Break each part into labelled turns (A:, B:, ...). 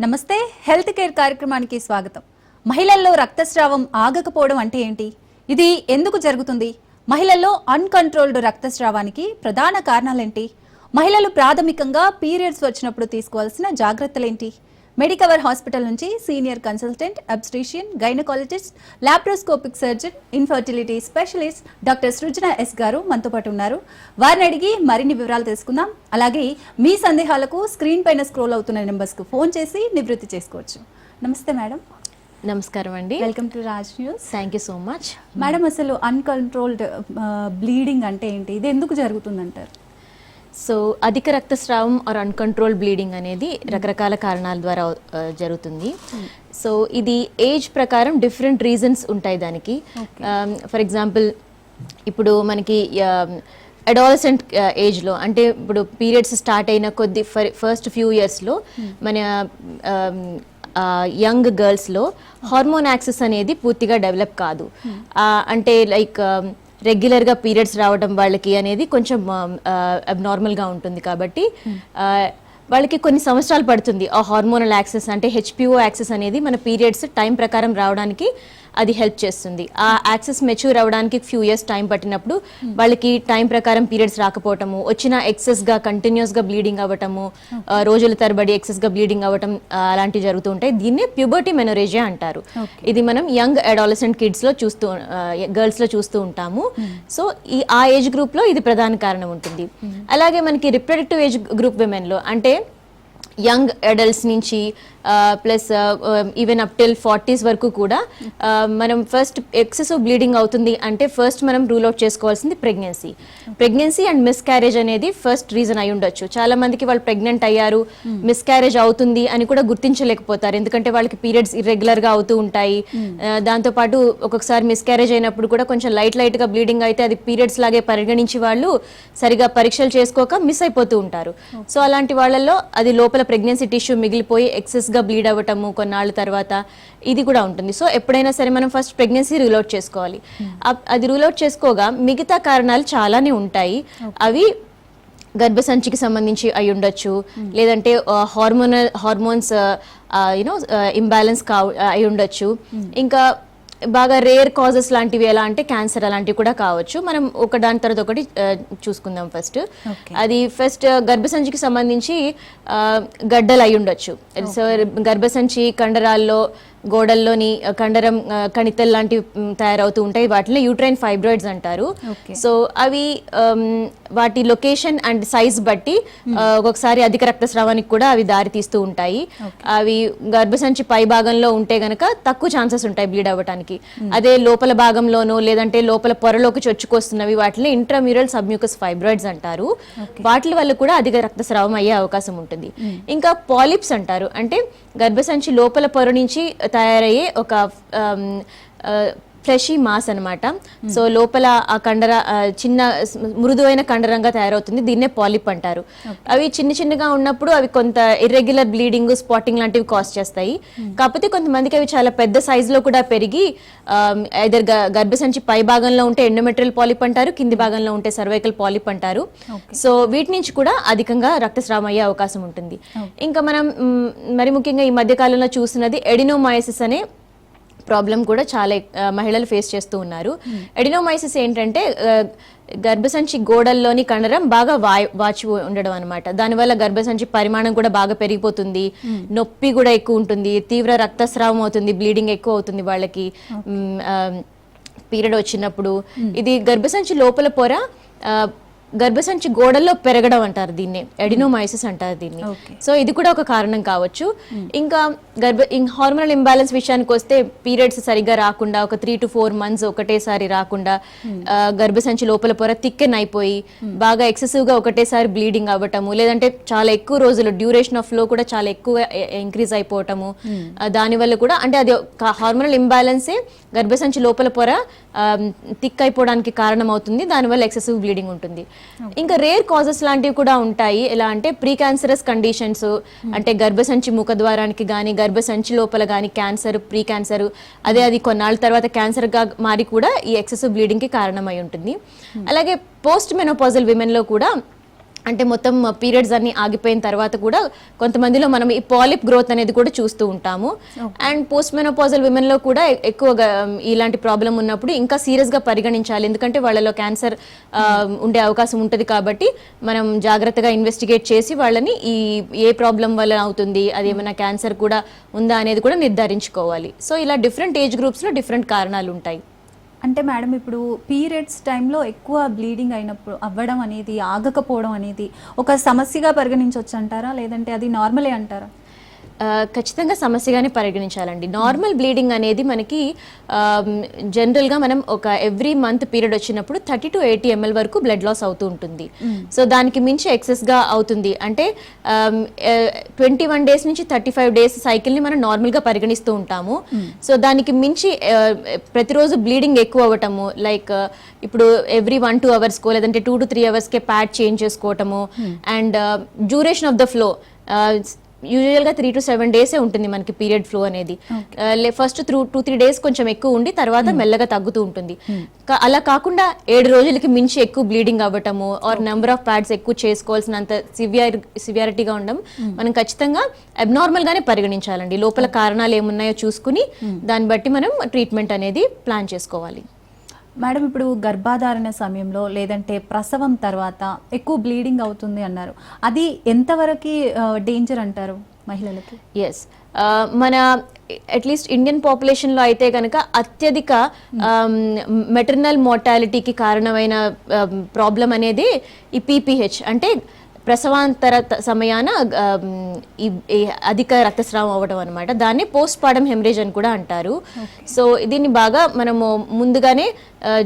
A: నమస్తే health care కార్యక్రమానికి స్వాగతం. మహిళల్లో రక్తస్రావం ఆగకపోవడం అంటే ఏంటి? ఇది ఎందుకు జరుగుతుంది? మహిళల్లో అన్కంట్రోల్డ్ రక్తస్రావానికి ప్రధాన కారణాలేంటి? మహిళలు ప్రాథమికంగా పీరియడ్స్ వచ్చినప్పుడు తీసుకోవాల్సిన జాగ్రత్తలేంటి? మెడికవర్ హాస్పిటల్ నుంచి senior consultant obstetrician gynaecologist laparoscopic surgeon infertility specialist doctor Srujana S గారు మనతో పాటు ఉన్నారు. వారిని అడిగి మరిన్ని వివరాలు తెలుసుకుందాం. అలాగే మీ సందేహాలకు స్క్రీన్ పైన స్క్రోల్ అవుతున్న నెంబర్స్కు ఫోన్ చేసి నివృత్తి చేసుకోవచ్చు. నమస్తే మేడం.
B: నమస్కారం అండి.
A: Welcome to Raj news
B: thank you so much
A: madam అసలు అన్కంట్రోల్డ్ బ్లీడింగ్ అంటే ఏంటి? ఇది ఎందుకు జరుగుతుందంటారు?
B: సో అధిక రక్తస్రావం ఆర్ అన్కంట్రోల్ బ్లీడింగ్ అనేది రకరకాల కారణాల ద్వారా జరుగుతుంది. సో ఇది ఏజ్ ప్రకారం డిఫరెంట్ రీజన్స్ ఉంటాయి దానికి. ఫర్ ఎగ్జాంపుల్ ఇప్పుడు మనకి అడాలసెంట్ ఏజ్లో అంటే ఇప్పుడు పీరియడ్స్ స్టార్ట్ అయిన కొద్ది ఫస్ట్ ఫ్యూ ఇయర్స్లో మన యంగ్ గర్ల్స్లో హార్మోన్ యాక్సెస్ అనేది పూర్తిగా డెవలప్ కాదు. ఆ, అంటే లైక్ రెగ్యులర్గా పీరియడ్స్ రావడం వాళ్ళకి అనేది కొంచెం అబ్నార్మల్గా ఉంటుంది కాబట్టి ఆ, వాళ్ళకి కొన్ని సంవత్సరాలు పడుతుంది. ఆ హార్మోనల్ యాక్సెస్ అంటే హెచ్పిఓ యాక్సెస్ అనేది మన పీరియడ్స్ టైం ప్రకారం రావడానికి అది హెల్ప్ చేస్తుంది. ఆ యాక్సెస్ మెచ్యూర్ అవ్వడానికి ఫ్యూ ఇయర్స్ టైం పట్టినప్పుడు వాళ్ళకి టైం ప్రకారం పీరియడ్స్ రాకపోవటము వచ్చిన ఎక్సెస్గా కంటిన్యూస్గా బ్లీడింగ్ అవ్వటము రోజుల తరబడి ఎక్సెస్గా బ్లీడింగ్ అవ్వటం అలాంటివి జరుగుతూ ఉంటాయి. దీన్నే ప్యూబర్టీ మెనోరేజియా అంటారు. ఇది మనం యంగ్ అడాలసెంట్ కిడ్స్లో చూస్తూ గర్ల్స్లో చూస్తూ ఉంటాము. సో ఈ ఆ ఏజ్ గ్రూప్లో ఇది ప్రధాన కారణం ఉంటుంది. అలాగే మనకి రిప్రొడక్టివ్ ఏజ్ గ్రూప్ విమెన్లో అంటే యంగ్ అడల్ట్స్ నుంచి plus even up till forties వరకు కూడా మనం ఫస్ట్ ఎక్సెసివ్ బ్లీడింగ్ అవుతుంది అంటే ఫస్ట్ మనం రూల్ అవుట్ చేసుకోవాల్సింది ప్రెగ్నెన్సీ ప్రెగ్నెన్సీ అండ్ మిస్క్యారేజ్ అనేది ఫస్ట్ రీజన్ అయి ఉండొచ్చు. చాలా మందికి వాళ్ళు ప్రెగ్నెంట్ అయ్యారు మిస్క్యారేజ్ అవుతుంది అని కూడా గుర్తించలేకపోతారు. ఎందుకంటే వాళ్ళకి పీరియడ్స్ ఇర్రెగ్యులర్గా అవుతూ ఉంటాయి. ఆ, దాంతోపాటు ఒక్కొక్కసారి మిస్క్యారేజ్ అయినప్పుడు కూడా కొంచెం లైట్ లైట్గా బ్లీడింగ్ అయితే అది పీరియడ్స్ లాగే పరిగణించి వాళ్ళు సరిగా పరీక్షలు చేసుకోక మిస్ అయిపోతూ ఉంటారు. సో అలాంటి వాళ్ళల్లో అది లోపల ప్రెగ్నెన్సీ టిష్యూ మిగిలిపోయి ఎక్సెస్గా బ్లీడ్ అవ్వటము కొన్నాళ్ళ తర్వాత ఇది కూడా ఉంటుంది. సో ఎప్పుడైనా సరే మనం ఫస్ట్ ప్రెగ్నెన్సీ రూల్ అవుట్ చేసుకోవాలి అది రూల్ అవుట్ చేసుకోగా మిగతా కారణాలు చాలానే ఉంటాయి. అవి గర్భసంచికి సంబంధించి అయి ఉండొచ్చు. లేదంటే హార్మోనల్ హార్మోన్స్ యూనో ఇంబ్యాలెన్స్ కా అయి ఉండొచ్చు. ఇంకా బాగా రేర్ కాజెస్ లాంటివి ఎలా అంటే క్యాన్సర్ అలాంటివి కూడా కావచ్చు. మనం ఒక దాని తర్వాత ఒకటి చూసుకుందాం ఫస్ట్. అది ఫస్ట్ గర్భసంచికి సంబంధించి గడ్డలు అయి ఉండొచ్చు సో గర్భసంచి కండరాల్లో గోడల్లోని కండరం కణితలు లాంటివి తయారవుతూ ఉంటాయి. వాటిని యూట్రైన్ ఫైబ్రాయిడ్స్ అంటారు. సో అవి వాటి లొకేషన్ అండ్ సైజ్ బట్టి ఆ, ఒక్కొక్కసారి అధిక రక్తస్రావానికి కూడా అవి దారి తీస్తూ ఉంటాయి. అవి గర్భసంచి పై భాగంలో ఉంటే గనక తక్కువ ఛాన్సెస్ ఉంటాయి బ్లీడ్ అవ్వడానికి అదే లోపల భాగంలోనో లేదంటే లోపల పొరలోకి చొచ్చుకొస్తున్నవి వాటిని ఇంట్రామ్యూరల్ సబ్మ్యూకస్ ఫైబ్రాయిడ్స్ అంటారు. వాటి వల్ల కూడా అధిక రక్తస్రావం అయ్యే అవకాశం ఉంటుంది. ఇంకా పాలిప్స్ అంటారు. అంటే గర్భసంచి లోపల పొర నుంచి తయారయ్యే ఒక ఫ్లెషీ మాస్ అన్నమాట. సో లోపల ఆ కండర చిన్న మృదువైన కండరంగా తయారవుతుంది. దీన్నే పాలిప్ అంటారు. అవి చిన్న చిన్నగా ఉన్నప్పుడు అవి కొంత ఇర్రెగ్యులర్ బ్లీడింగ్ స్పాటింగ్ లాంటివి కాస్ చేస్తాయి. కాకపోతే కొంతమందికి అవి చాలా పెద్ద size లో కూడా పెరిగి ఐదర్ గర్భసంచి పై భాగంలో ఉంటే ఎండోమెట్రియల్ పాలిప్ అంటారు కింది భాగంలో ఉంటే సర్వైకల్ పాలిప్ అంటారు. సో వీటి నుంచి కూడా అధికంగా రక్తస్రావం అయ్యే అవకాశం ఉంటుంది. ఇంకా మనం మరి ముఖ్యంగా ఈ మధ్య కాలంలో చూసినది ఎడినోమయసిస్ అనే ప్రాబ్లం కూడా చాలా మహిళలు ఫేస్ చేస్తూ ఉన్నారు. ఎడినోమైసిస్ ఏంటంటే గర్భసంచి గోడల్లోని కండరం బాగా వాచి ఉండడం అనమాట దానివల్ల గర్భసంచి పరిమాణం కూడా బాగా పెరిగిపోతుంది. నొప్పి కూడా ఎక్కువ ఉంటుంది. తీవ్ర రక్తస్రావం అవుతుంది. బ్లీడింగ్ ఎక్కువ అవుతుంది వాళ్ళకి. పీరియడ్ వచ్చినప్పుడు. ఇది గర్భసంచి లోపల పొర గర్భసంచి గోడల్లో పెరగడం అంటారు దీన్ని. ఎడినోమైసిస్ అంటారు దీన్ని. సో ఇది కూడా ఒక కారణం కావచ్చు. ఇంకా గర్భ హార్మోనల్ ఇంబ్యాలెన్స్ విషయానికి వస్తే పీరియడ్స్ సరిగ్గా రాకుండా ఒక త్రీ టు ఫోర్ మంత్స్ ఒకటేసారి రాకుండా ఆ, గర్భసంచి లోపల పొర థిక్కెన్ అయిపోయి బాగా ఎక్సెసివ్గా ఒకటేసారి బ్లీడింగ్ అవ్వటము లేదంటే చాలా ఎక్కువ రోజులు డ్యూరేషన్ ఆఫ్లో కూడా చాలా ఎక్కువ ఇంక్రీజ్ అయిపోవటము ఆ, దానివల్ల కూడా అంటే అది హార్మోనల్ ఇంబ్యాలెన్సే గర్భసంచి లోపల పొర థిక్ అయిపోవడానికి కారణం అవుతుంది దానివల్ల ఎక్సెసివ్ బ్లీడింగ్ ఉంటుంది. ఇంకా రేర్ కాజెస్ లాంటివి కూడా ఉంటాయి. ఎలా అంటే ప్రీ క్యాన్సరస్ కండిషన్స్ అంటే గర్భసంచి ముఖద్వారానికి కానీ గర్భసంచి లోపల కానీ క్యాన్సర్ ప్రీ క్యాన్సర్ అదే అది కొన్నాళ్ళ తర్వాత క్యాన్సర్గా మారి కూడా ఈ ఎక్సెసివ్ బ్లీడింగ్కి కారణమై ఉంటుంది. అలాగే పోస్ట్ మెనోపాజల్ విమెన్లో కూడా అంటే మొత్తం పీరియడ్స్ అన్ని ఆగిపోయిన తర్వాత కూడా కొంతమందిలో మనం ఈ పాలిప్ గ్రోత్ అనేది కూడా చూస్తూ ఉంటాము. అండ్ పోస్ట్ మెనోపాజల్ విమెన్లో కూడా ఎక్కువగా ఇలాంటి ప్రాబ్లం ఉన్నప్పుడు ఇంకా సీరియస్గా పరిగణించాలి. ఎందుకంటే వాళ్ళలో క్యాన్సర్ ఉండే అవకాశం ఉంటుంది కాబట్టి మనం జాగ్రత్తగా ఇన్వెస్టిగేట్ చేసి వాళ్ళని ఈ ఏ ప్రాబ్లం వల్ల అవుతుంది అది ఏమైనా క్యాన్సర్ కూడా ఉందా అనేది కూడా నిర్ధారించుకోవాలి. సో ఇలా డిఫరెంట్ ఏజ్ గ్రూప్స్లో డిఫరెంట్ కారణాలు ఉంటాయి.
A: అంటే మేడం ఇప్పుడు పీరియడ్స్ టైంలో ఎక్కువ బ్లీడింగ్ అయినప్పుడు అవ్వడం అనేది ఆగకపోవడం అనేది ఒక సమస్యగా పరిగణించవచ్చు అంటారా లేదంటే అది నార్మలే అంటారా?
B: ఖచ్చితంగా సమస్యగానే పరిగణించాలండి. నార్మల్ బ్లీడింగ్ అనేది మనకి జనరల్గా మనం ఒక ఎవ్రీ మంత్ పీరియడ్ వచ్చినప్పుడు థర్టీ టు ఎయిటీ ఎంఎల్ వరకు బ్లడ్ లాస్ అవుతూ ఉంటుంది. సో దానికి మించి ఎక్సెస్గా అవుతుంది. అంటే ట్వంటీ వన్ డేస్ నుంచి థర్టీ ఫైవ్ డేస్ సైకిల్ని మనం నార్మల్గా పరిగణిస్తూ ఉంటాము. సో దానికి మించి ప్రతిరోజు బ్లీడింగ్ ఎక్కువ అవ్వటము లైక్ ఇప్పుడు ఎవ్రీ వన్ టూ అవర్స్కో లేదంటే టూ టు త్రీ అవర్స్కే ప్యాడ్ చేంజ్ చేసుకోవటము. And duration of the flow యూజువల్గా త్రీ టు సెవెన్ డేసే ఉంటుంది మనకి పీరియడ్ ఫ్లో అనేది. First through two three days కొంచెం ఎక్కువ ఉండి తర్వాత మెల్లగా తగ్గుతూ ఉంటుంది. కా- అలా కాకుండా ఏడు రోజులకి మించి ఎక్కువ బ్లీడింగ్ అవ్వటము ఆర్ నెంబర్ ఆఫ్ ప్యాడ్స్ ఎక్కువ చేసుకోవాల్సినంత సివియర్ సివియారిటీగా ఉండడం మనం ఖచ్చితంగా అబ్నార్మల్ గానే పరిగణించాలండి. లోపల కారణాలు ఏమున్నాయో చూసుకుని దాన్ని బట్టి మనం ట్రీట్మెంట్ అనేది ప్లాన్ చేసుకోవాలి.
A: మేడం ఇప్పుడు గర్భాధారణ సమయంలో లేదంటే ప్రసవం తర్వాత ఎక్కువ బ్లీడింగ్ అవుతుంది అన్నారు. అది ఎంతవరకు డేంజర్ అంటారు మహిళలకి?
B: ఎస్ మన అట్లీస్ట్ ఇండియన్ పాపులేషన్లో అయితే కనుక అత్యధిక మెటర్నల్ మోర్టాలిటీకి కారణమైన ప్రాబ్లం అనేది ఈ పీపీహెచ్ అంటే ప్రసవాంతర సమయాన అధిక రక్తస్రావం అవ్వడం అనమాట దాన్ని పోస్ట్ పార్టం హెమరేజ్ అని కూడా అంటారు. సో దీన్ని బాగా మనము ముందుగానే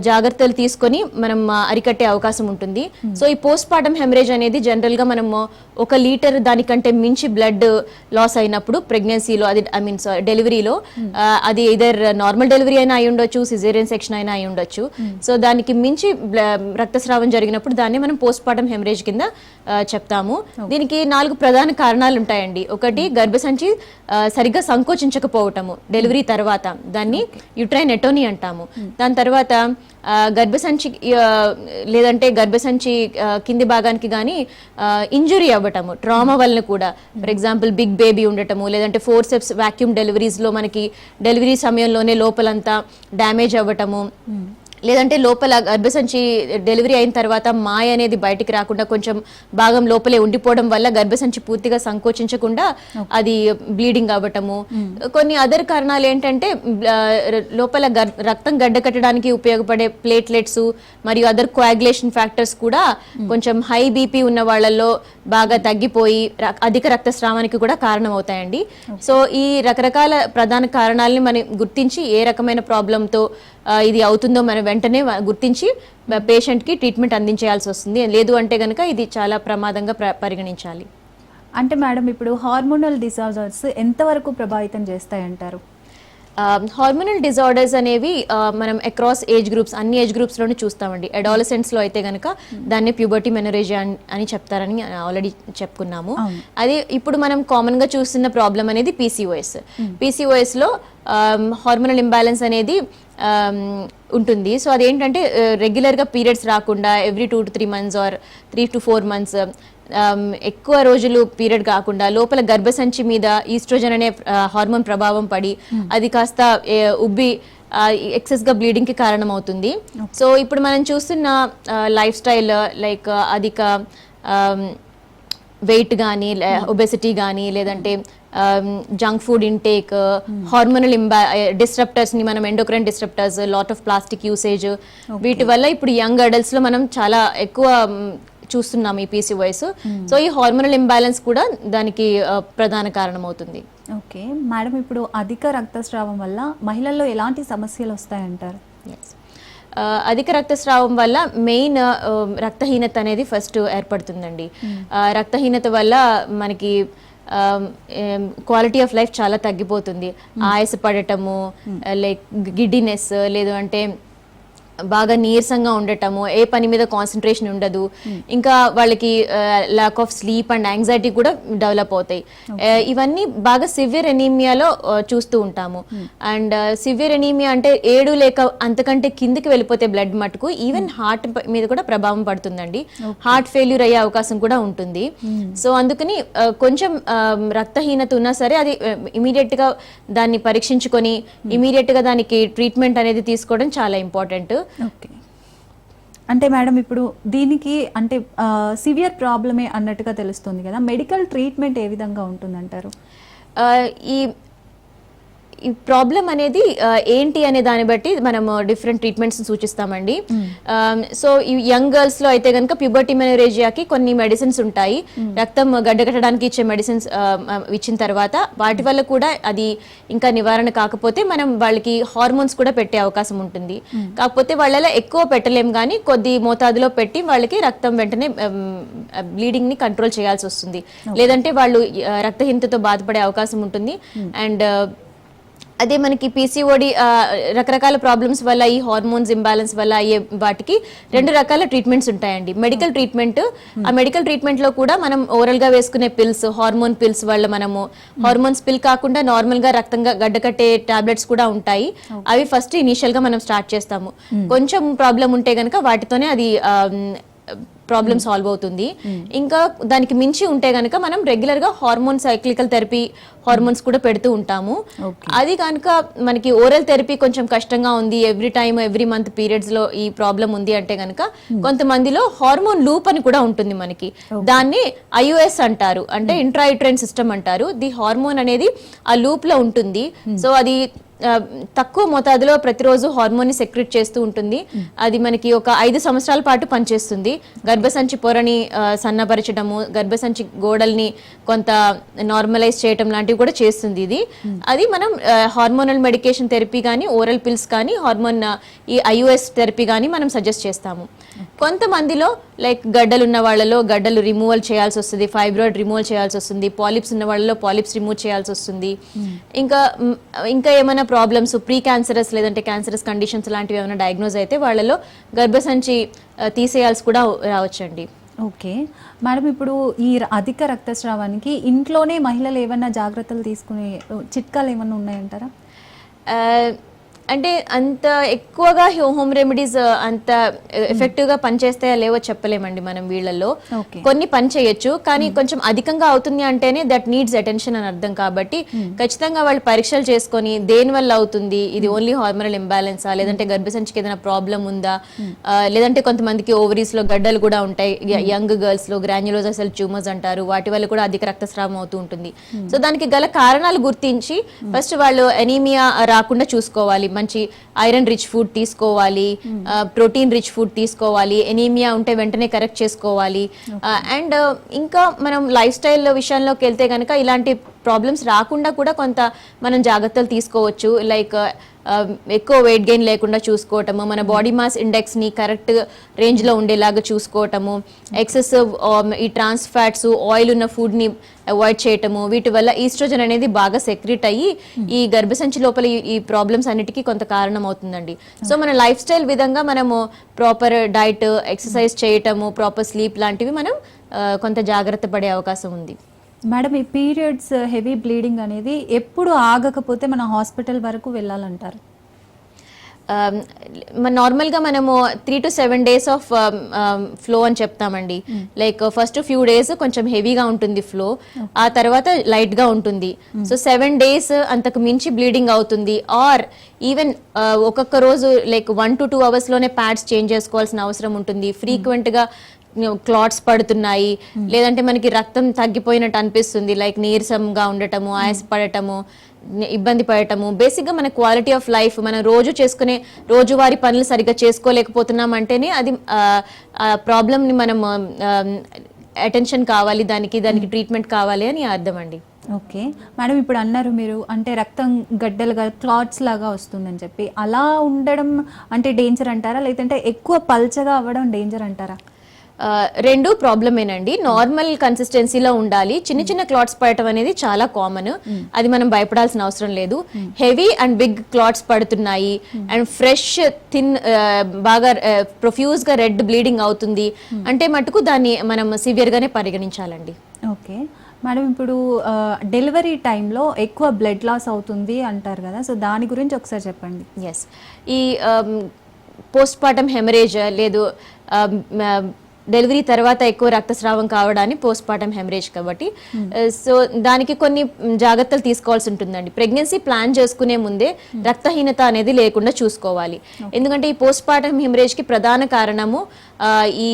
B: జాగ్రత్తలు తీసుకొని మనం అరికట్టే అవకాశం ఉంటుంది. సో ఈ పోస్ట్ పార్టం హెమరేజ్ అనేది జనరల్గా మనము ఒక లీటర్ దానికంటే మించి బ్లడ్ లాస్ అయినప్పుడు ప్రెగ్నెన్సీలో అది ఐ మీన్ డెలివరీలో అది ఇదర్ నార్మల్ డెలివరీ అయినా అయి ఉండొచ్చు సిజేరియన్ సెక్షన్ అయినా అయి ఉండొచ్చు. సో దానికి మించి రక్తస్రావం జరిగినప్పుడు దాన్ని మనం పోస్ట్ పార్టం హెమరేజ్ కింద చెప్తాము. దీనికి నాలుగు ప్రధాన కారణాలు ఉంటాయండి ఒకటి గర్భసంచి సరిగ్గా సంకోచించకపోవటము డెలివరీ తర్వాత. దాన్ని యుట్రైన్ ఎటోని అంటాము. దాని తర్వాత గర్భసంచి లేదంటే గర్భసంచి కింది భాగానికి కానీ ఇంజురీ అవ్వటము ట్రామా వలన కూడా. ఫర్ ఎగ్జాంపుల్ బిగ్ బేబీ ఉండటము లేదంటే ఫోర్సెప్స్ వాక్యూమ్ డెలివరీస్లో మనకి డెలివరీ సమయంలోనే లోపలంతా డ్యామేజ్ అవ్వటము. లేదంటే లోపల గర్భసంచి డెలివరీ అయిన తర్వాత మాయ అనేది బయటికి రాకుండా కొంచెం భాగం లోపలే ఉండిపోవడం వల్ల గర్భసంచి పూర్తిగా సంకోచించకుండా అది బ్లీడింగ్ అవ్వటము. కొన్ని అదర్ కారణాలు ఏంటంటే లోపల రక్తం గడ్డ కట్టడానికి ఉపయోగపడే ప్లేట్లెట్స్ మరియు అదర్ కోయాగులేషన్ ఫ్యాక్టర్స్ కూడా కొంచెం హై బీపీ ఉన్న వాళ్ళల్లో బాగా తగ్గిపోయి అధిక రక్తస్రావానికి కూడా కారణం అవుతాయండి సో ఈ రకరకాల ప్రధాన కారణాలని మనం గుర్తించి ఏ రకమైన ప్రాబ్లంతో ఇది అవుతుందో మనం వెంటనే గుర్తించి పేషెంట్కి ట్రీట్మెంట్ అందించేయాల్సి వస్తుంది. లేదు అంటే కనుక ఇది చాలా ప్రమాదంగా ప్ర- పరిగణించాలి.
A: అంటే మేడం ఇప్పుడు హార్మోనల్ డిసార్డర్స్ ఎంతవరకు ప్రభావితం చేస్తాయంటారు?
B: హార్మోనల్ డిజార్డర్స్ అనేవి మనం అక్రాస్ ఏజ్ గ్రూప్స్ అన్ని ఏజ్ గ్రూప్స్లోనే చూస్తామండి. అడాలసెంట్స్లో అయితే కనుక దాన్ని ప్యూబర్టీ మెనరేజియా అని చెప్తారని ఆల్రెడీ చెప్పుకున్నాము. అది ఇప్పుడు మనం కామన్గా చూస్తున్న ప్రాబ్లం అనేది పీసీఓఎస్ పీసీఓఎస్లో హార్మోనల్ ఇంబ్యాలెన్స్ అనేది ఆమ్, ఉంటుంది. సో అదేంటంటే రెగ్యులర్గా పీరియడ్స్ రాకుండా every two to three months or three to four months ఎక్కువ రోజులు పీరియడ్ కాకుండా లోపల గర్భసంచి మీద ఈస్ట్రోజన్ అనే హార్మోన్ ప్రభావం పడి అది కాస్త ఉబ్బి ఎక్సెస్గా బ్లీడింగ్కి కారణం అవుతుంది సో ఇప్పుడు మనం చూస్తున్న లైఫ్ స్టైల్ లైక్ అధిక వెయిట్ కానీ ఒబెసిటీ కానీ లేదంటే జంక్ ఫుడ్ ఇంటేక్ హార్మోనల్ ఇంబా డిస్ట్రప్టర్స్ని మనం endocrine disruptors lot of plastic usage వీటి వల్ల ఇప్పుడు యంగ్ అడల్ట్స్లో మనం చాలా ఎక్కువ చూస్తున్నాం ఈ పీసీ వయసు సో ఈ హార్మోనల్ ఇంబ్యాలెన్స్ కూడా దానికి ప్రధాన కారణం అవుతుంది
A: ఓకే మేడం ఇప్పుడు అధిక రక్తస్రావం వల్ల మహిళల్లో ఎలాంటి సమస్యలు వస్తాయంటారు?
B: Yes. అధిక రక్తస్రావం వల్ల మెయిన్ రక్తహీనత అనేది ఫస్ట్ ఏర్పడుతుందండి. ఆ, రక్తహీనత వల్ల మనకి క్వాలిటీ ఆఫ్ లైఫ్ చాలా తగ్గిపోతుంది. ఆయాస పడటము లైక్ గిడ్డినెస్ లేదు అంటే బాగా నీరసంగా ఉండటము ఏ పని మీద కాన్సన్ట్రేషన్ ఉండదు. ఇంకా వాళ్ళకి lack of sleep and anxiety కూడా డెవలప్ అవుతాయి. ఇవన్నీ బాగా సివియర్ ఎనీమియాలో చూస్తూ ఉంటాము. అండ్ సివియర్ ఎనీమియా అంటే ఏడు లేక అంతకంటే కిందికి వెళ్ళిపోతే బ్లడ్ మటుకు ఈవెన్ హార్ట్ మీద కూడా ప్రభావం పడుతుందండి. హార్ట్ ఫెయిల్యూర్ అయ్యే అవకాశం కూడా ఉంటుంది. సో అందుకని ఆ, కొంచెం రక్తహీనత ఉన్నా సరే అది ఇమీడియట్గా దాన్ని పరీక్షించుకొని ఇమీడియట్గా దానికి ట్రీట్మెంట్ అనేది తీసుకోవడం చాలా ఇంపార్టెంట్
A: ఓకే. అంటే మేడం ఇప్పుడు దీనికి అంటే సివియర్ ప్రాబ్లమే అన్నట్టుగా తెలుస్తుంది కదా మెడికల్ ట్రీట్మెంట్ ఏ విధంగా ఉంటుందంటారు?
B: ఈ ఈ ప్రాబ్లం అనేది ఏంటి అనే దాన్ని బట్టి మనం డిఫరెంట్ ట్రీట్మెంట్స్ సూచిస్తామండి. సో ఈ యంగ్ గర్ల్స్లో అయితే కనుక ప్యూబర్టీ మెనరేజియాకి కొన్ని మెడిసిన్స్ ఉంటాయి. రక్తం గడ్డకట్టడానికి ఇచ్చే మెడిసిన్స్ ఇచ్చిన తర్వాత వాటి వల్ల కూడా అది ఇంకా నివారణ కాకపోతే మనం వాళ్ళకి హార్మోన్స్ కూడా పెట్టే అవకాశం ఉంటుంది. కాకపోతే వాళ్ళలో ఎక్కువ పెట్టలేం కానీ కొద్ది మోతాదులో పెట్టి వాళ్ళకి రక్తం వెంటనే బ్లీడింగ్ని కంట్రోల్ చేయాల్సి వస్తుంది. లేదంటే వాళ్ళు రక్తహీనతతో బాధపడే అవకాశం ఉంటుంది. అండ్ అదే మనకి పీసీఓడి రకరకాల ప్రాబ్లమ్స్ వల్ల ఈ హార్మోన్స్ ఇంబ్యాలెన్స్ వల్ల అయ్యే వాటికి రెండు రకాల ట్రీట్మెంట్స్ ఉంటాయండి. మెడికల్ ట్రీట్మెంట్ ఆ మెడికల్ ట్రీట్మెంట్లో కూడా మనం ఓరల్గా వేసుకునే పిల్స్ హార్మోన్ పిల్స్ వల్ల మనము హార్మోన్స్ పిల్ కాకుండా నార్మల్గా రక్తంగా గడ్డకట్టే టాబ్లెట్స్ కూడా ఉంటాయి. అవి ఫస్ట్ ఇనీషియల్గా మనం స్టార్ట్ చేస్తాము. కొంచెం ప్రాబ్లం ఉంటే గనక వాటితోనే అది ప్రాబ్లమ్ సాల్వ్ అవుతుంది. ఇంకా దానికి మించి ఉంటే గనక మనం రెగ్యులర్గా హార్మోన్ సైక్లికల్ థెరపీ హార్మోన్స్ కూడా పెడుతూ ఉంటాము. అది కనుక మనకి ఓరల్ థెరపీ కొంచెం కష్టంగా ఉంది ఎవ్రీ టైమ్ ఎవ్రీ మంత్ పీరియడ్స్లో ఈ ప్రాబ్లం ఉంది అంటే గనక కొంతమందిలో హార్మోన్ లూప్ అని కూడా ఉంటుంది మనకి. దాన్ని ఐయుఎస్ అంటారు. అంటే ఇంట్రాయిట్రైన్ సిస్టమ్ అంటారు. ది హార్మోన్ అనేది ఆ లూప్లో ఉంటుంది. సో అది ఆ, తక్కువ మోతాదులో ప్రతిరోజు హార్మోన్ని సెక్రెట్ చేస్తూ ఉంటుంది. అది మనకి ఒక ఐదు సంవత్సరాల పాటు పనిచేస్తుంది. గర్భసంచి పొరని సన్నపరచడము గర్భసంచి గోడల్ని కొంత నార్మలైజ్ చేయటం లాంటివి కూడా చేస్తుంది ఇది. అది మనం హార్మోనల్ మెడికేషన్ థెరపీ కానీ ఓరల్ పిల్స్ కానీ హార్మోన్ ఈ ఐయుఎస్ థెరపీ కానీ మనం సజెస్ట్ చేస్తాము. కొంతమందిలో లైక్ గడ్డలు ఉన్న వాళ్ళలో గడ్డలు రిమూవల్ చేయాల్సి వస్తుంది ఫైబ్రాయిడ్ రిమూవల్ చేయాల్సి వస్తుంది పాలిప్స్ ఉన్న వాళ్ళలో పాలిప్స్ రిమూవ్ చేయాల్సి వస్తుంది. ఇంకా ఇంకా ఏమైనా ప్రాబ్లమ్స్ ప్రీ క్యాన్సరస్ లేదంటే క్యాన్సరస్ కండిషన్స్ లాంటివి ఏమైనా డయాగ్నోజ్ అయితే వాళ్ళలో గర్భసంచి తీసేయాల్సి కూడా రావచ్చండి.
A: ఓకే. మేడం ఇప్పుడు ఈ అధిక రక్తస్రావానికి ఇంట్లోనే మహిళలు ఏమైనా జాగ్రత్తలు తీసుకునే చిట్కాలు ఏమైనా ఉన్నాయంటారా?
B: అంటే అంత ఎక్కువగా హోమ్ రెమెడీస్ అంత ఎఫెక్టివ్గా పనిచేస్తాయా లేవో చెప్పలేమండి మనం వీళ్ళల్లో. కొన్ని పని చేయొచ్చు కానీ కొంచెం అధికంగా అవుతుంది అంటేనే దట్ నీడ్స్ అటెన్షన్ అని అర్థం కాబట్టి ఖచ్చితంగా వాళ్ళు పరీక్షలు చేసుకొని దేని వల్ల అవుతుంది ఇది ఓన్లీ హార్మోనల్ ఇంబ్యాలెన్సా లేదంటే గర్భసంచికి ఏదైనా ప్రాబ్లం ఉందా? ఆ, లేదంటే కొంతమందికి ఓవరీస్లో గడ్డలు కూడా ఉంటాయి యంగ్ గర్ల్స్లో గ్రాన్యులోజా సెల్ ట్యూమర్స్ అంటారు వాటి వల్ల కూడా అధిక రక్తస్రావం అవుతూ ఉంటుంది. సో దానికి గల కారణాలు గుర్తించి ఫస్ట్ వాళ్ళు ఎనీమియా రాకుండా చూసుకోవాలి మంచి ఐరన్ రిచ్ ఫుడ్ తీసుకోవాలి ప్రోటీన్ రిచ్ ఫుడ్ తీసుకోవాలి ఎనీమియా ఉంటే వెంటనే కరెక్ట్ చేసుకోవాలి. అండ్ ఇంకా మనం లైఫ్ స్టైల్ విషయంలోకి వెళ్తే కనుక ఇలాంటి ప్రాబ్లమ్స్ రాకుండా కూడా కొంత మనం జాగ్రత్తలు తీసుకోవచ్చు. లైక్ ఎక్కువ వెయిట్ గెయిన్ లేకుండా చూసుకోవటము మన బాడీ మాస్ ఇండెక్స్ని కరెక్ట్ రేంజ్లో ఉండేలాగా చూసుకోవటము ఎక్సెసివ్ ఈ ట్రాన్స్ ఫ్యాట్స్ ఆయిల్ ఉన్న ఫుడ్ని అవాయిడ్ చేయటము వీటి వల్ల ఈస్ట్రోజన్ అనేది బాగా సెక్రెట్ అయ్యి ఈ గర్భసంచి లోపల ఈ- ప్రాబ్లమ్స్ అన్నిటికీ కొంత కారణం అవుతుందండి సో మన లైఫ్ స్టైల్ విధంగా మనము ప్రాపర్ డైట్ ఎక్సర్సైజ్ చేయటము ప్రాపర్ స్లీప్ లాంటివి మనం ఆ, కొంత జాగ్రత్త పడే అవకాశం ఉంది.
A: మేడం ఈ పీరియడ్స్ హెవీ బ్లీడింగ్ అనేది ఎప్పుడు ఆగకపోతే మన హాస్పిటల్ వరకు వెళ్ళాలంటారు.
B: నార్మల్గా మనము three to seven days of flow అని చెప్తామండి. లైక్ ఫస్ట్ ఫ్యూ డేస్ కొంచెం హెవీగా ఉంటుంది ఫ్లో. ఆ తర్వాత లైట్గా ఉంటుంది సో సెవెన్ డేస్ అంతకు మించి బ్లీడింగ్ అవుతుంది. ఆర్ ఈవెన్ ఒక్కొక్క రోజు లైక్ వన్ టు టూ అవర్స్లోనే ప్యాడ్స్ చేంజ్ చేసుకోవాల్సిన అవసరం ఉంటుంది. ఫ్రీక్వెంట్గా క్లాట్స్ పడుతున్నాయి. లేదంటే మనకి రక్తం తగ్గిపోయినట్టు అనిపిస్తుంది. లైక్ నీరసంగా ఉండటము ఆయాస పడటము ఇబ్బంది పడటము. బేసిక్గా మన క్వాలిటీ ఆఫ్ లైఫ్ మనం రోజు చేసుకునే రోజువారీ పనులు సరిగ్గా చేసుకోలేకపోతున్నాం అంటేనే అది ప్రాబ్లమ్ని మనం అటెన్షన్ కావాలి దానికి దానికి ట్రీట్మెంట్ కావాలి అని అర్థం అండి.
A: ఓకే. మేడం ఇప్పుడు అన్నారు మీరు అంటే రక్తం గడ్డలుగా క్లాట్స్ లాగా వస్తుందని చెప్పి. అలా ఉండడం అంటే డేంజర్ అంటారా? లేదంటే ఎక్కువ పల్చగా అవ్వడం డేంజర్ అంటారా?
B: రెండు ప్రాబ్లమేనండి. నార్మల్ కన్సిస్టెన్సీలో ఉండాలి. చిన్న చిన్న క్లాట్స్ పడటం అనేది చాలా కామన్. అది మనం భయపడాల్సిన అవసరం లేదు. హెవీ అండ్ బిగ్ క్లాట్స్ పడుతున్నాయి. అండ్ ఫ్రెష్ థిన్ బాగా ప్రొఫ్యూజ్గా రెడ్ బ్లీడింగ్ అవుతుంది. అంటే మటుకు దాన్ని మనం సివియర్ గానే పరిగణించాలండి.
A: ఓకే. మేడం ఇప్పుడు డెలివరీ టైంలో ఎక్కువ బ్లడ్ లాస్ అవుతుంది అంటారు కదా సో దాని గురించి ఒకసారి చెప్పండి.
B: ఎస్ ఈ పోస్ట్ పార్టం హెమరేజ్ లేదు డెలివరీ తర్వాత ఎక్కువ రక్తస్రావం కావడాన్ని పోస్ట్ పార్టం హెమరేజ్ కాబట్టి సో దానికి కొన్ని జాగ్రత్తలు తీసుకోవాల్సి ఉంటుందండి. ప్రెగ్నెన్సీ ప్లాన్ చేసుకునే ముందే రక్తహీనత అనేది లేకుండా చూసుకోవాలి. ఎందుకంటే ఈ పోస్ట్ పార్టం హెమరేజ్కి ప్రధాన కారణము ఈ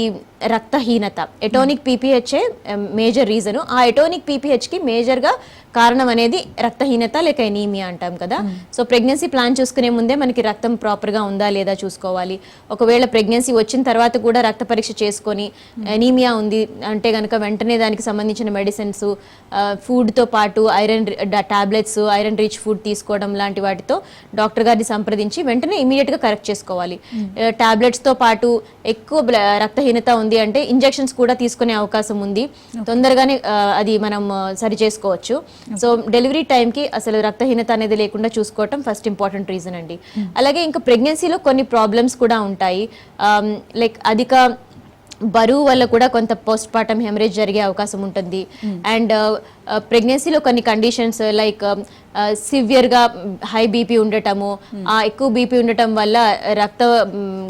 B: రక్తహీనత. ఎటోనిక్ పీపీహెచ్ఏ మేజర్ రీజను ఆ ఎటోనిక్ పీపీహెచ్కి మేజర్గా కారణం అనేది రక్తహీనత లేక ఎనీమియా అంటాం కదా. సో ప్రెగ్నెన్సీ ప్లాన్ చూసుకునే ముందే మనకి రక్తం ప్రాపర్గా ఉందా లేదా చూసుకోవాలి. ఒకవేళ ప్రెగ్నెన్సీ వచ్చిన తర్వాత కూడా రక్త పరీక్ష చేసుకొని ఎనీమియా ఉంది అంటే కనుక వెంటనే దానికి సంబంధించిన మెడిసిన్స్ ఫుడ్తో పాటు iron tablets iron rich food తీసుకోవడం లాంటి వాటితో డాక్టర్ గారిని సంప్రదించి వెంటనే ఇమీడియట్గా కరెక్ట్ చేసుకోవాలి. టాబ్లెట్స్తో పాటు ఎక్కువ రక్తహీనత ఉంది అంటే ఇంజెక్షన్స్ కూడా తీసుకునే అవకాశం ఉంది. తొందరగానే అది మనం సరి చేసుకోవచ్చు. సో డెలివరీ టైంకి అసలు రక్తహీనత అనేది లేకుండా చూసుకోవటం ఫస్ట్ ఇంపార్టెంట్ రీజన్ అండి. అలాగే ఇంకా ప్రెగ్నెన్సీలో కొన్ని ప్రాబ్లమ్స్ కూడా ఉంటాయి. లైక్ అధిక బరువు వల్ల కూడా కొంత పోస్ట్ పార్టం హెమరేజ్ జరిగే అవకాశం ఉంటుంది. అండ్ ప్రెగ్నెన్సీలో కొన్ని కండిషన్స్ లైక్ సివియర్గా హై బీపీ ఉండటము ఆ ఎక్కువ బీపీ ఉండటం వల్ల రక్త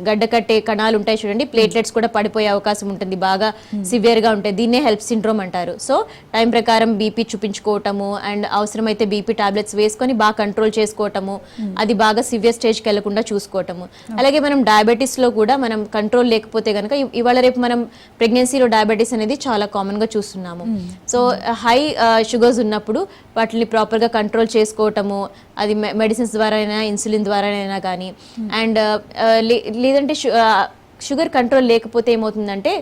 B: గడ్డ కట్టే కణాలు ఉంటాయి చూడండి ప్లేట్లెట్స్ కూడా పడిపోయే అవకాశం ఉంటుంది బాగా సివియర్గా ఉంటాయి. దీన్నే హెల్ప్ సిండ్రోమ్ అంటారు. సో టైం ప్రకారం బీపీ చూపించుకోవటము అండ్ అవసరమైతే బీపీ టాబ్లెట్స్ వేసుకొని బాగా కంట్రోల్ చేసుకోవటము అది బాగా సివియర్ స్టేజ్కి వెళ్ళకుండా చూసుకోవటము. అలాగే మనం డయాబెటీస్లో కూడా మనం కంట్రోల్ లేకపోతే కనుక ఇవాళ రేపు మనం ప్రెగ్నెన్సీలో డయాబెటీస్ అనేది చాలా కామన్గా చూస్తున్నాము. సో హై షుగర్స్ ఉన్నప్పుడు వాటిని ప్రాపర్గా కంట్రోల్ చేసుకోవటము అది మెడిసిన్స్ ద్వారా అయినా ఇన్సులిన్ ద్వారా అయినా కానీ అండ్ లేదంటే షు- ఆ, షుగర్ కంట్రోల్ లేకపోతే ఏమవుతుందంటే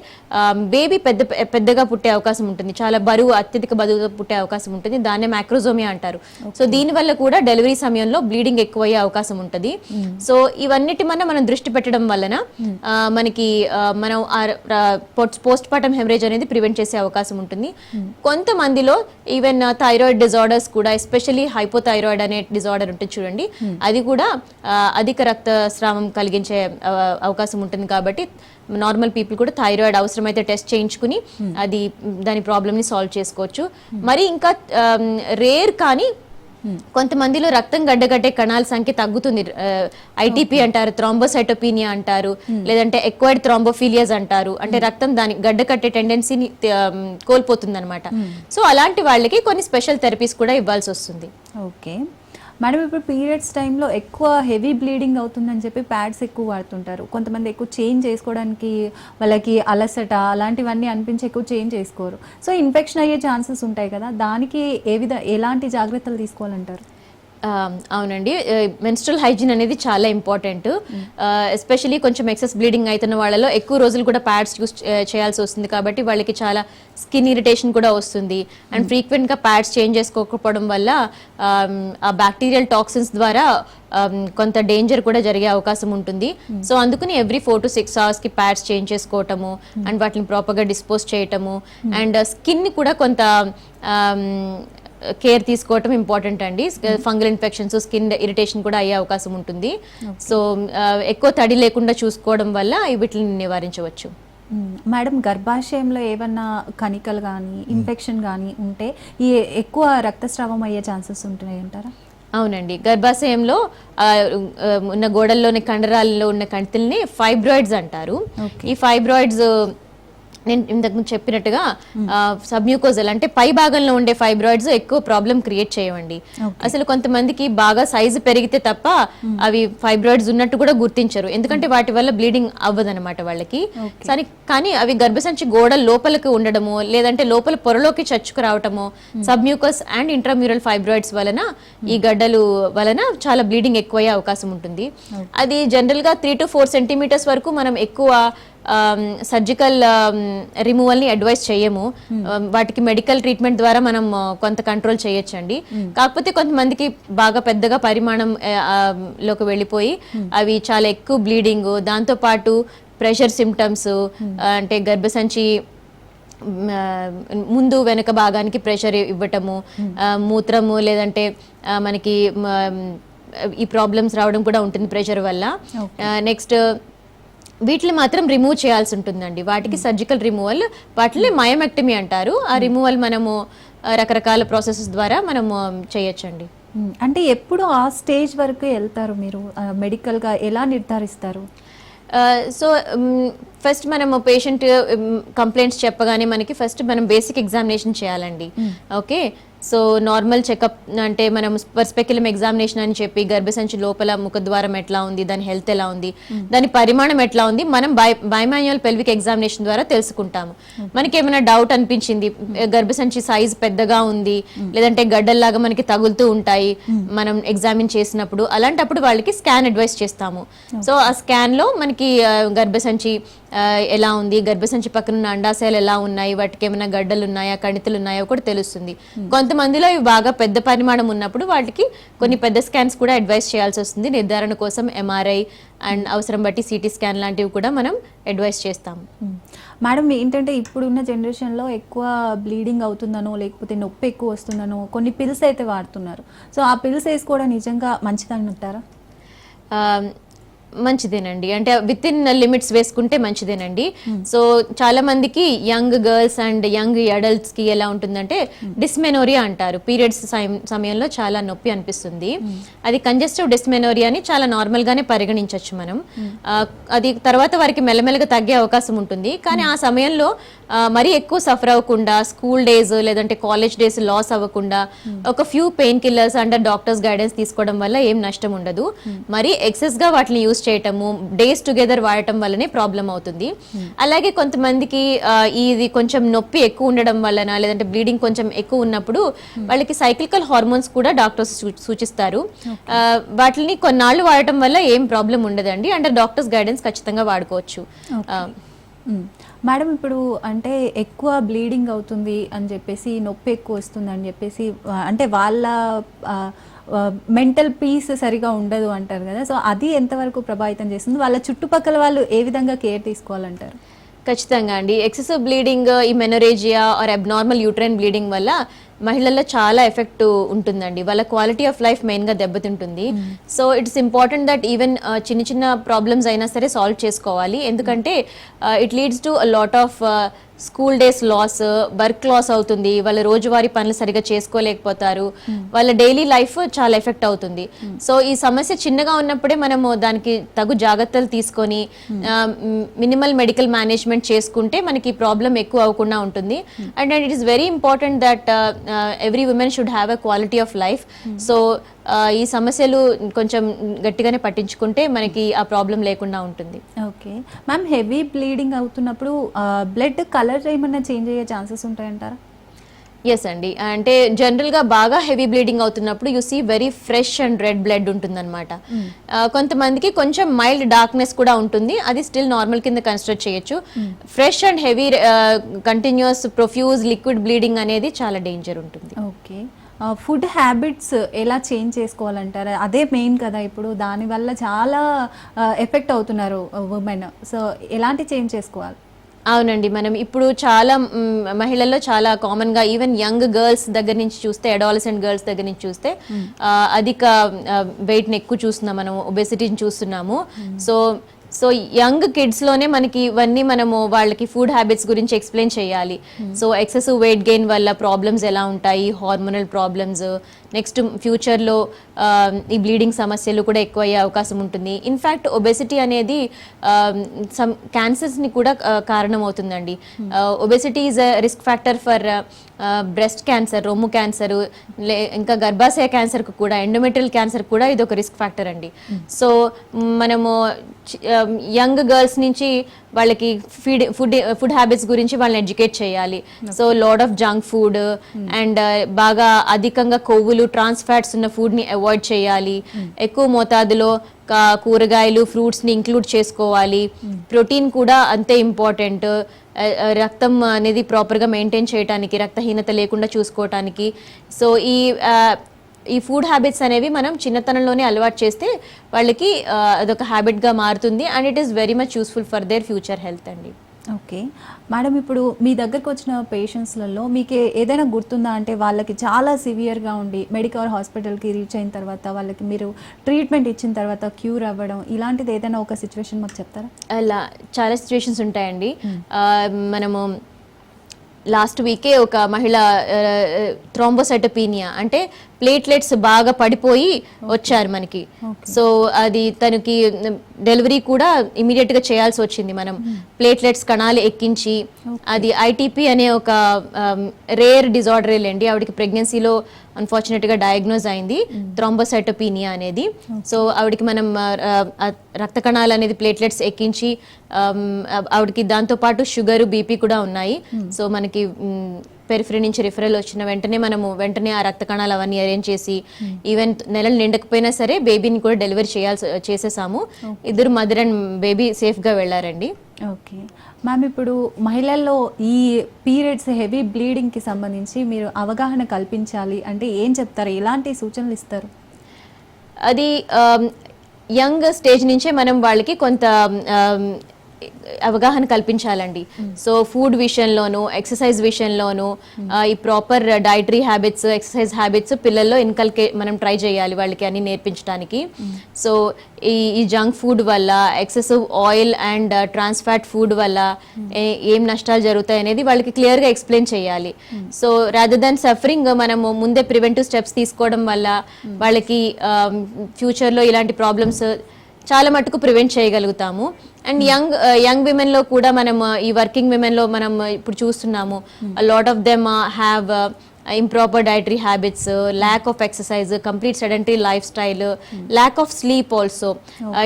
B: బేబీ పెద్ద పెద్దగా పుట్టే అవకాశం ఉంటుంది. చాలా బరువు అత్యధిక బరువుగా పుట్టే అవకాశం ఉంటుంది. దాన్నే మ్యాక్రోజోమియా అంటారు. సో దీనివల్ల కూడా డెలివరీ సమయంలో బ్లీడింగ్ ఎక్కువయ్యే అవకాశం ఉంటుంది. సో ఇవన్నిటి మన మనం దృష్టి పెట్టడం వలన మనకి మనం పోస్ట్ పార్టం హెమరేజ్ అనేది ప్రివెంట్ చేసే అవకాశం ఉంటుంది. కొంతమందిలో ఈవెన్ థైరాయిడ్ డిజార్డర్స్ కూడా ఎస్పెషల్లీ హైపోథైరాయిడ్ అనే డిజార్డర్ ఉంటుంది చూడండి. అది కూడా అధిక రక్తస్రావం కలిగించే అవకాశం ఉంటుంది కాబట్టి నార్మల్ పీపుల్ కూడా థైరాయిడ్ అవసరమైతే టెస్ట్ చేయించుకుని అది దాని ప్రాబ్లమ్ని సాల్వ్ చేసుకోవచ్చు. మరి ఇంకా రేర్ కానీ కొంతమందిలో రక్తం గడ్డగట్టే కణాల సంఖ్య తగ్గుతుంది. ఐటీపీ అంటారు థ్రాంబోసైటోపీనియా అంటారు లేదంటే ఎక్వైడ్ థ్రాంబోఫీలియాస్ అంటారు. అంటే రక్తం దాని గడ్డ కట్టే టెండెన్సీని కోల్పోతుంది అనమాట సో అలాంటి వాళ్ళకి కొన్ని స్పెషల్ థెరపీస్ కూడా ఇవ్వాల్సి వస్తుంది.
A: ఓకే మేడం ఇప్పుడు పీరియడ్స్ టైంలో ఎక్కువ హెవీ బ్లీడింగ్ అవుతుందని చెప్పి ప్యాడ్స్ ఎక్కువ వాడుతుంటారు. కొంతమంది ఎక్కువ చేంజ్ చేసుకోవడానికి వాళ్ళకి అలసట అలాంటివన్నీ అనిపించి ఎక్కువ చేంజ్ చేసుకోరు. సో ఇన్ఫెక్షన్ అయ్యే ఛాన్సెస్ ఉంటాయి కదా. దానికి ఏ విధ ఎలాంటి జాగ్రత్తలు తీసుకోవాలంటారు?
B: అవునండి. మెన్స్ట్రల్ హైజీన్ అనేది చాలా ఇంపార్టెంట్ ఎస్పెషలీ కొంచెం ఎక్సెస్ బ్లీడింగ్ అవుతున్న వాళ్ళలో ఎక్కువ రోజులు కూడా ప్యాడ్స్ యూస్ చేయాల్సి వస్తుంది కాబట్టి వాళ్ళకి చాలా స్కిన్ ఇరిటేషన్ కూడా వస్తుంది. అండ్ ఫ్రీక్వెంట్గా ప్యాడ్స్ చేంజ్ చేసుకోకపోవడం వల్ల ఆమ్, ఆ బ్యాక్టీరియల్ టాక్సిన్స్ ద్వారా ఆమ్, కొంత డేంజర్ కూడా జరిగే అవకాశం ఉంటుంది. సో అందుకని ఎవ్రీ ఫోర్ టు సిక్స్ అవర్స్కి ప్యాడ్స్ చేంజ్ చేసుకోవటము అండ్ వాటిని ప్రాపర్గా డిస్పోజ్ చేయటము అండ్ స్కిన్ని కూడా కొంత కేర్ తీసుకోవటం ఇంపార్టెంట్ అండి. ఫంగల్ ఇన్ఫెక్షన్స్ స్కిన్ ఇరిటేషన్ కూడా అయ్యే అవకాశం ఉంటుంది. సో ఎక్కువ తడి లేకుండా చూసుకోవడం వల్ల వీటిని నివారించవచ్చు.
A: మేడం గర్భాశయంలో ఏమన్నా కణికలు కానీ ఇన్ఫెక్షన్ కానీ ఉంటే ఈ ఎక్కువ రక్తస్రావం అయ్యే ఛాన్సెస్ ఉంటున్నాయి అంటారా
B: అవునండి. గర్భాశయంలో ఉన్న గోడల్లోని కండరాల్లో ఉన్న కణితుల్ని ఫైబ్రాయిడ్స్ అంటారు. ఈ ఫైబ్రాయిడ్స్ నేను ఇంతకు ముందు చెప్పినట్టుగా సబ్మ్యూకోజల్ అంటే పై భాగంలో ఉండే ఫైబ్రాయిడ్స్ ఎక్కువ ప్రాబ్లం క్రియేట్ చేయవండి. అసలు కొంతమందికి బాగా సైజు పెరిగితే తప్ప అవి ఫైబ్రాయిడ్స్ ఉన్నట్టు కూడా గుర్తించరు. ఎందుకంటే వాటి వల్ల బ్లీడింగ్ అవ్వదన్నమాట వాళ్ళకి. సరే కానీ అవి గర్భసంచి గోడ లోపలికి ఉండడము లేదంటే లోపల పొరలోకి చచ్చుకు రావటము సబ్మ్యూకస్ అండ్ ఇంట్రామ్యూరల్ ఫైబ్రాయిడ్స్ వలన ఈ గడ్డలు వలన చాలా బ్లీడింగ్ ఎక్కువయ్యే అవకాశం ఉంటుంది. అది జనరల్గా త్రీ టు ఫోర్ సెంటీమీటర్స్ వరకు మనం ఎక్కువ సర్జికల్ రిమూవల్ని అడ్వైస్ చేయము వాటికి మెడికల్ ట్రీట్మెంట్ ద్వారా మనం uh, కొంత కంట్రోల్ చేయొచ్చండి కాకపోతే కొంతమందికి బాగా పెద్దగా పరిమాణం uh, um, లోకి వెళ్ళిపోయి అవి చాలా ఎక్కువ బ్లీడింగ్ దాంతో పాటు ప్రెషర్ సిమ్టమ్స్ అంటే గర్భసంచి ఆ, ముందు వెనక భాగానికి ప్రెషర్ ఇవ్వటము ఆ, మూత్రము లేదంటే మనకి ఈ ప్రాబ్లమ్స్ రావడం కూడా ఉంటుంది ప్రెషర్ వల్ల. నెక్స్ట్ వీటిని మాత్రం రిమూవ్ చేయాల్సి ఉంటుందండి. వాటికి సర్జికల్ రిమూవల్ వాటిని మయోమెక్టమీ అంటారు. ఆ రిమూవల్ మనము ఆ, రకరకాల ప్రాసెసెస్ ద్వారా మనము చేయొచ్చండి.
A: అంటే ఎప్పుడు ఆ స్టేజ్ వరకు వెళ్తారు మీరు? మెడికల్గా ఎలా నిర్ధారిస్తారు?
B: సో ఫస్ట్ మనము పేషెంట్ కంప్లైంట్స్ చెప్పగానే మనకి ఫస్ట్ మనం బేసిక్ ఎగ్జామినేషన్ చేయాలండి. ఓకే సో నార్మల్ చెకప్ అంటే మనం పర్స్పెక్యులం ఎగ్జామినేషన్ అని చెప్పి గర్భసంచి లోపల ముఖద్వారం ఎట్లా ఉంది దాని హెల్త్ ఎలా ఉంది దాని పరిమాణం ఎట్లా ఉంది మనం బై బైమాన్యువల్ పెల్విక్ ఎగ్జామినేషన్ ద్వారా తెలుసుకుంటాము. మనకి ఏమైనా డౌట్ అనిపించింది గర్భసంచి సైజ్ పెద్దగా ఉంది లేదంటే గడ్డల్లాగా మనకి తగులుతూ ఉంటాయి మనం ఎగ్జామిన్ చేసినప్పుడు అలాంటప్పుడు వాళ్ళకి స్కాన్ అడ్వైస్ చేస్తాము. సో ఆ స్కాన్లో మనకి గర్భసంచి ఎలా ఉంది? గర్భసంచి పక్కన ఉన్న అండాశయాలు ఎలా ఉన్నాయి? వాటికి ఏమైనా గడ్డలు ఉన్నాయా? కణితులు ఉన్నాయో? కూడా తెలుస్తుంది. కొంతమందిలో ఇవి బాగా పెద్ద పరిమాణం ఉన్నప్పుడు వాటికి కొన్ని పెద్ద స్కాన్స్ కూడా అడ్వైస్ చేయాల్సి వస్తుంది. నిర్ధారణ కోసం ఎంఆర్ఐ అండ్ అవసరం బట్టి సిటీ స్కాన్ లాంటివి కూడా మనం అడ్వైస్ చేస్తాము
A: మ్మ్. మేడం ఏంటంటే ఇప్పుడున్న జనరేషన్లో ఎక్కువ బ్లీడింగ్ అవుతుందనో లేకపోతే నొప్పి ఎక్కువ వస్తుందనో కొన్ని పిల్స్ అయితే వాడుతున్నారు. సో ఆ పిల్స్ వేసుకోవడం నిజంగా మంచిదని అంటారా?
B: ఆ, మంచిదేనండి. అంటే విత్ ఇన్ లిమిట్స్ వేసుకుంటే మంచిదేనండి. సో చాలా మందికి యంగ్ గర్ల్స్ అండ్ యంగ్ అడల్ట్స్కి ఎలా ఉంటుందంటే డిస్మెనోరియా అంటారు. పీరియడ్స్ సమయంలో చాలా నొప్పి అనిపిస్తుంది. అది కంజెస్టివ్ డిస్మెనోరియా అని చాలా నార్మల్ గానే పరిగణించవచ్చు మనం. అది తర్వాత వారికి మెల్లమెల్లగా తగ్గే అవకాశం ఉంటుంది. కానీ ఆ సమయంలో మరీ ఎక్కువ సఫర్ అవ్వకుండా స్కూల్ డేస్ లేదంటే కాలేజ్ డేస్ లాస్ అవ్వకుండా ఒక few painkillers under doctor's guidance తీసుకోవడం వల్ల ఏం నష్టం ఉండదు. మరి ఎక్సెస్గా వాటిని యూస్ చేయటము డేస్ టుగెదర్ వాడటం వల్లనే ప్రాబ్లం అవుతుంది. అలాగే కొంతమందికి ఇది కొంచెం నొప్పి ఎక్కువ ఉండడం వలన లేదంటే బ్లీడింగ్ కొంచెం ఎక్కువ ఉన్నప్పుడు వాళ్ళకి సైక్లికల్ హార్మోన్స్ కూడా డాక్టర్స్ సూచిస్తారు. వాటిని కొన్నాళ్ళు వాడటం వల్ల ఏం ప్రాబ్లం ఉండదండి. అండర్ డాక్టర్స్ గైడెన్స్ ఖచ్చితంగా వాడుకోవచ్చు.
A: మేడం ఇప్పుడు అంటే ఎక్కువ బ్లీడింగ్ అవుతుంది అని చెప్పేసి నొప్పి ఎక్కువ వస్తుంది అని చెప్పేసి అంటే వాళ్ళ మెంటల్ పీస్ సరిగా ఉండదు అంటారు కదా. సో అది ఎంతవరకు ప్రభావితం చేస్తుంది? వాళ్ళ చుట్టుపక్కల వాళ్ళు ఏ విధంగా కేర్ తీసుకోవాలంటారు?
B: ఖచ్చితంగా అండి. ఎక్సెసివ్ బ్లీడింగ్ ఈ menorrhagia or abnormal uterine bleeding వల్ల మహిళల్లో చాలా ఎఫెక్ట్ ఉంటుందండి. వాళ్ళ క్వాలిటీ ఆఫ్ లైఫ్ మెయిన్గా దెబ్బతింటుంది. So it's important that even చిన్న చిన్న ప్రాబ్లమ్స్ అయినా సరే సాల్వ్ చేసుకోవాలి. ఎందుకంటే it leads to lot of school days loss work loss అవుతుంది వాళ్ళ రోజువారీ పనులు సరిగా చేసుకోలేకపోతారు. వాళ్ళ డైలీ లైఫ్ చాలా ఎఫెక్ట్ అవుతుంది. సో ఈ సమస్య చిన్నగా ఉన్నప్పుడే మనము దానికి తగు జాగ్రత్తలు తీసుకొని మినిమల్ మెడికల్ మేనేజ్మెంట్ చేసుకుంటే మనకి ప్రాబ్లం ఎక్కువ అవ్వకుండా ఉంటుంది. And and it is very important that every women should have a quality of life. So ఈ సమస్యలు కొంచెం గట్టిగానే పట్టించుకుంటే మనకి ఆ ప్రాబ్లం లేకుండా ఉంటుంది.
A: ఓకే. మ్యామ్ హెవీ బ్లీడింగ్ అవుతున్నప్పుడు బ్లడ్ కలర్ ఏమన్నా చేంజ్ అయ్యే ఛాన్సెస్ ఉంటాయంటారా?
B: ఎస్ అండి. అంటే జనరల్గా బాగా హెవీ బ్లీడింగ్ అవుతున్నప్పుడు you see very fresh and red blood ఉంటుందన్నమాట. ఆ, కొంతమందికి కొంచెం మైల్డ్ డార్క్నెస్ కూడా ఉంటుంది. అది స్టిల్ నార్మల్ కింద కన్సిడర్ చేయొచ్చు. Fresh and heavy continuous profuse liquid bleeding అనేది చాలా డేంజర్ ఉంటుంది.
A: ఓకే. ఫుడ్ హ్యాబిట్స్ ఎలా చేంజ్ చేసుకోవాలంటారా? అదే మెయిన్ కదా ఇప్పుడు. దానివల్ల చాలా ఎఫెక్ట్ అవుతున్నారు ఉమెన్ సో ఎలాంటి చేంజ్ చేసుకోవాలి?
B: అవునండి. మనం ఇప్పుడు చాలా మహిళల్లో చాలా కామన్గా ఈవెన్ యంగ్ గర్ల్స్ దగ్గర నుంచి చూస్తే అడాలసెంట్ గర్ల్స్ దగ్గర నుంచి చూస్తే అధిక వెయిట్ని ఎక్కువ చూస్తున్నాం మనం ఒబెసిటీని చూస్తున్నాము. సో సో యంగ్ కిడ్స్లోనే మనకి ఇవన్నీ మనము వాళ్ళకి ఫుడ్ హ్యాబిట్స్ గురించి ఎక్స్ప్లెయిన్ చేయాలి. సో ఎక్సెసివ్ వెయిట్ గెయిన్ వల్ల ప్రాబ్లమ్స్ ఎలా ఉంటాయి? హార్మోనల్ ప్రాబ్లమ్స్ నెక్స్ట్ ఫ్యూచర్లో ఈ బ్లీడింగ్ సమస్యలు కూడా ఎక్కువ అయ్యే అవకాశం ఉంటుంది. ఇన్ఫ్యాక్ట్ ఒబెసిటీ అనేది సమ్ క్యాన్సర్స్ని కూడా కారణమవుతుందండి. Obesity is a risk factor for breast cancer రొమ్ము క్యాన్సర్ లే ఇంకా గర్భాశయ క్యాన్సర్కు కూడా ఎండోమెట్రియల్ క్యాన్సర్ కూడా ఇది ఒక రిస్క్ ఫ్యాక్టర్ అండి. సో మనము యంగ్ గర్ల్స్ నుంచి వాళ్ళకి ఫీడ్ ఫుడ్ ఫుడ్ హ్యాబిట్స్ గురించి వాళ్ళని ఎడ్యుకేట్ చేయాలి. So lot of junk food and బాగా అధికంగా కొవ్వులు ట్రాన్స్ ఫ్యాట్స్ ఉన్న ఫుడ్ని అవాయిడ్ చేయాలి. ఎక్కువ మోతాదులో కా- కూరగాయలు ఫ్రూట్స్ని ఇంక్లూడ్ చేసుకోవాలి. ప్రోటీన్ కూడా అంతే ఇంపార్టెంట్ రక్తం అనేది ప్రాపర్గా మెయింటైన్ చేయడానికి రక్తహీనత లేకుండా చూసుకోవటానికి సో ఈ ఈ ఫుడ్ హ్యాబిట్స్ అనేవి మనం చిన్నతనంలోనే అలవాటు చేస్తే వాళ్ళకి అదొక హ్యాబిట్గా మారుతుంది. And it is very much useful for their future health అండి.
A: ఓకే. మేడం ఇప్పుడు మీ దగ్గరకు వచ్చిన పేషెంట్స్లలో మీకు ఏదైనా గుర్తుందా? అంటే వాళ్ళకి చాలా సివియర్గా ఉండి మెడికల్ హాస్పిటల్కి రీచ్ అయిన తర్వాత వాళ్ళకి మీరు ట్రీట్మెంట్ ఇచ్చిన తర్వాత క్యూర్ అవ్వడం ఇలాంటిది ఏదైనా ఒక సిచ్యువేషన్ మాకు చెప్తారా?
B: అలా చాలా సిచ్యువేషన్స్ ఉంటాయండి. మనము లాస్ట్ వీకే ఒక మహిళ థ్రోంబోసైటోపీనియా అంటే ప్లేట్లెట్స్ బాగా పడిపోయి వచ్చారు మనకి. సో అది తనకి డెలివరీ కూడా ఇమీడియట్గా చేయాల్సి వచ్చింది మనం. ప్లేట్లెట్స్ కణాలు ఎక్కించి అది ఐటీపీ అనే ఒక రేర్ డిజార్డర్ లేండి. ఆవిడకి ప్రెగ్నెన్సీలో అన్ఫార్చునేట్గా డయాగ్నోజ్ అయింది థ్రోంబోసైటోపీనియా అనేది. సో ఆవిడకి మనం రక్త కణాలు అనేది ప్లేట్లెట్స్ ఎక్కించి ఆవిడకి దాంతో పాటు షుగర్ బీపీ కూడా ఉన్నాయి. సో మనకి పెరిఫరీ నుంచి రిఫరల్ వచ్చిన వెంటనే మనము వెంటనే ఆ రక్త కణాలు అవన్నీ అరేంజ్ చేసి ఈవెన్ నెలలు నిండకపోయినా సరే బేబీని కూడా డెలివరీ చేయాల్సి చేసేసాము. ఇద్దరు మదర్ అండ్ బేబీ సేఫ్గా వెళ్ళారండి.
A: ఓకే మ్యామ్ ఇప్పుడు మహిళల్లో ఈ పీరియడ్స్ హెవీ బ్లీడింగ్కి సంబంధించి మీరు అవగాహన కల్పించాలి అంటే ఏం చెప్తారు? ఎలాంటి సూచనలు ఇస్తారు?
B: అది యంగ్ స్టేజ్ నుంచే మనం వాళ్ళకి కొంత ఆమ్, అవగాహన కల్పించాలండి. సో ఫుడ్ విషయంలోను ఎక్సర్సైజ్ విషయంలోను ఆ, ఈ proper dietary habits exercise habits పిల్లల్లో ఇన్కల్కే మనం ట్రై చేయాలి వాళ్ళకి అన్ని నేర్పించడానికి సో ఈ ఈ జంక్ ఫుడ్ వల్ల excessive oil and trans fat food వల్ల ఏ- ఏం నష్టాలు జరుగుతాయి అనేది వాళ్ళకి క్లియర్గా ఎక్స్ప్లెయిన్ చేయాలి. సో రాదర్ దాన్ సఫరింగ్ మనము ముందే ప్రివెంటివ్ స్టెప్స్ తీసుకోవడం వల్ల వాళ్ళకి ఫ్యూచర్లో ఇలాంటి ప్రాబ్లమ్స్ చాలా మటుకు ప్రివెంట్ చేయగలుగుతాము. అండ్ యంగ్ యంగ్ విమెన్లో కూడా మనం ఈ వర్కింగ్ విమెన్లో మనం uh, ఇప్పుడు చూస్తున్నాము. Lot of them have improper dietary habits lack of exercise complete sedentary life style lack of sleep also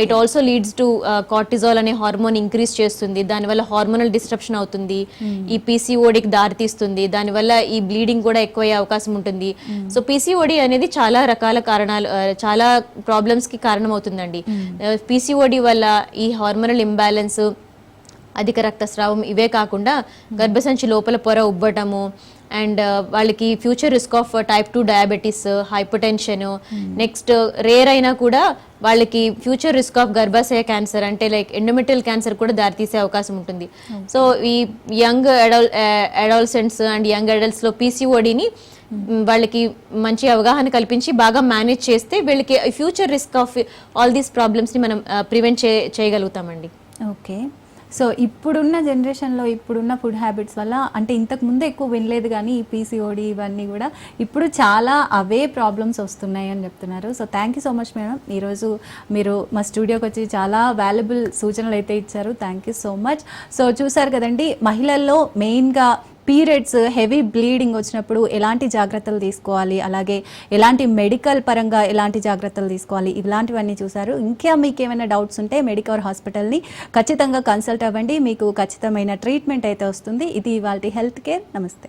B: it also leads to cortisol అనే హార్మోన్ ఇంక్రీజ్ చేస్తుంది. దానివల్ల హార్మోనల్ డిస్ట్రప్షన్ అవుతుంది. ఈ పీసీఓడికి దారితీస్తుంది. దానివల్ల ఈ బ్లీడింగ్ కూడా ఎక్కువయ్యే అవకాశం ఉంటుంది. సో పీసీఓడి అనేది చాలా రకాల కారణాలు ఆ, చాలా ప్రాబ్లమ్స్కి కారణం అవుతుందండి పీసీఓడి వల్ల ఈ హార్మోనల్ ఇంబ్యాలెన్స్ అధిక రక్తస్రావం ఇవే కాకుండా గర్భసంచి లోపల పొర ఉబ్బటము అండ్ వాళ్ళకి future risk of type two diabetes hypertension next rare అయినా కూడా వాళ్ళకి ఫ్యూచర్ రిస్క్ ఆఫ్ గర్భాశయ క్యాన్సర్ అంటే లైక్ ఎండోమెట్రియల్ క్యాన్సర్ కూడా దారితీసే అవకాశం ఉంటుంది. సో ఈ young adult adolescents and young అడల్ట్స్లో పీసీఓడిని వాళ్ళకి మంచి అవగాహన కల్పించి బాగా మేనేజ్ చేస్తే వీళ్ళకి future risk of all these ప్రాబ్లమ్స్ని మనం ప్రివెంట్ చే చేయగలుగుతామండి.
A: ఓకే. సో ఇప్పుడున్న జనరేషన్లో ఇప్పుడున్న ఫుడ్ హ్యాబిట్స్ వల్ల అంటే ఇంతకు ముందు ఎక్కువ వినలేదు కానీ ఈ పీసీఓడి ఇవన్నీ కూడా ఇప్పుడు చాలా అవే ప్రాబ్లమ్స్ వస్తున్నాయి అని చెప్తున్నారు. So thank you so much madam ఈరోజు మీరు మా స్టూడియోకి వచ్చి చాలా వాల్యుబుల్ సూచనలు అయితే ఇచ్చారు. Thank you so much so చూసారు కదండి మహిళల్లో మెయిన్గా పీరియడ్స్ హెవీ బ్లీడింగ్ వచ్చినప్పుడు ఎలాంటి జాగ్రత్తలు తీసుకోవాలి? అలాగే ఎలాంటి మెడికల్ పరంగా ఎలాంటి జాగ్రత్తలు తీసుకోవాలి? ఇలాంటివన్నీ చూసారు ఇంకా మీకు ఏమైనా డౌట్స్ ఉంటే మెడికవర్ హాస్పిటల్ని ఖచ్చితంగా కన్సల్ట్ అవ్వండి. మీకు ఖచ్చితమైన ట్రీట్మెంట్ అయితే వస్తుంది. ఇది ఇవాళ హెల్త్ కేర్. నమస్తే.